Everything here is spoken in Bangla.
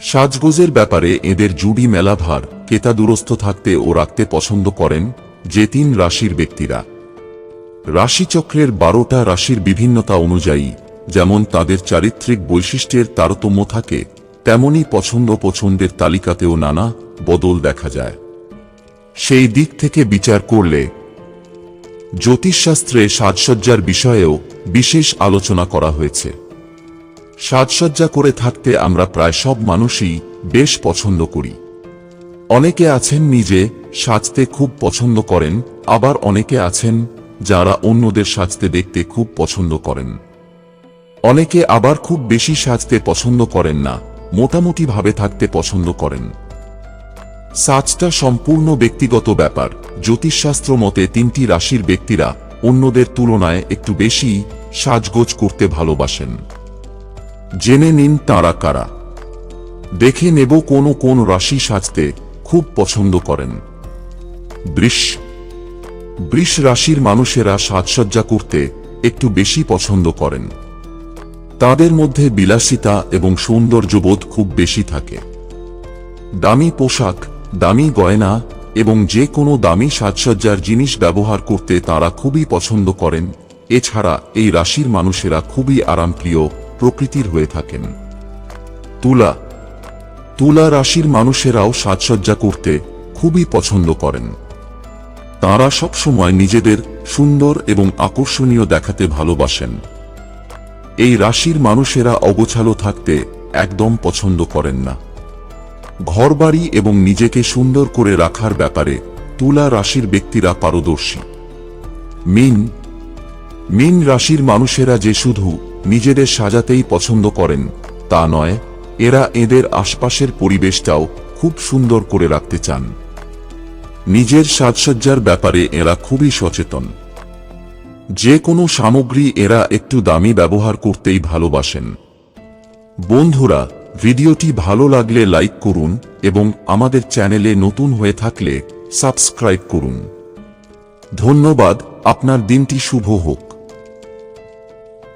সাজগোজের ব্যাপারে এদের জুড়ি মেলাভার কেতা দুরস্থ থাকতে ও রাখতে পছন্দ করেন যে তিন রাশির ব্যক্তিরা। রাশিচক্রের বারোটা রাশির বিভিন্নতা অনুযায়ী যেমন তাদের চারিত্রিক বৈশিষ্ট্যের তারতম্য থাকে, তেমনি পছন্দ পছন্দের তালিকাতেও নানা বদল দেখা যায়। সেই দিক থেকে বিচার করলে জ্যোতিষশাস্ত্রে সাজসজ্জার বিষয়েও বিশেষ আলোচনা করা হয়েছে। সাজসজ্জা করে থাকতে আমরা প্রায় সব মানুষই বেশ পছন্দ করি। অনেকে আছেন নিজে সাজতে খুব পছন্দ করেন, আবার অনেকে আছেন যারা অন্যদের সাজতে দেখতে খুব পছন্দ করেন। অনেকে আবার খুব বেশি সাজতে পছন্দ করেন না মোটামুটি ভাবে থাকতে পছন্দ করেন। সাজটা সম্পূর্ণ ব্যক্তিগত ব্যাপার। জ্যোতিষশাস্ত্র মতে তিনটি রাশির ব্যক্তিরা অন্যদের তুলনায় একটু বেশি সাজগোজ করতে ভালোবাসেন। জেনে নিন তাঁরা কারা। দেখে নেব কোন কোন রাশি সাজতে খুব পছন্দ করেন। বৃষ। বৃষ রাশির মানুষেরা সাজসজ্জা করতে একটু বেশি পছন্দ করেন। তাদের মধ্যে বিলাসিতা এবং সৌন্দর্যবোধ খুব বেশি থাকে। দামি পোশাক, দামি গয়না এবং যে কোনো দামি সাজসজ্জার জিনিস ব্যবহার করতে তারা খুবই পছন্দ করেন। এছাড়া এই রাশির মানুষেরা খুবই আরামপ্রিয় প্রকৃতির হয়ে থাকেন। তুলা। তুলা রাশির মানুষেরাও সাজসজ্জা করতে খুবই পছন্দ করেন। তাঁরা সবসময় নিজেদের সুন্দর এবং আকর্ষণীয় দেখাতে ভালোবাসেন। এই রাশির মানুষেরা অগোছালো থাকতে একদম পছন্দ করেন না। ঘরবাড়ি এবং নিজেকে সুন্দর করে রাখার ব্যাপারে তুলা রাশির ব্যক্তিরা পারদর্শী। মিন। মিন রাশির মানুষেরা যে শুধু নিজেদের সাজাতেই পছন্দ করেন, তা নয়, এরা এদের আশপাশের পরিবেশটাও খুব সুন্দর করে রাখতে চান। নিজের সাজসজ্জার ব্যাপারে এরা খুবই সচেতন। যে কোনো সামগ্রী এরা একটু দামি ব্যবহার করতেই ভালোবাসেন। বন্ধুরা, ভিডিওটি ভালো লাগলে লাইক করুন এবং আমাদের চ্যানেলে নতুন হয়ে থাকলে সাবস্ক্রাইব করুন। ধন্যবাদ, আপনার দিনটি শুভ হোক।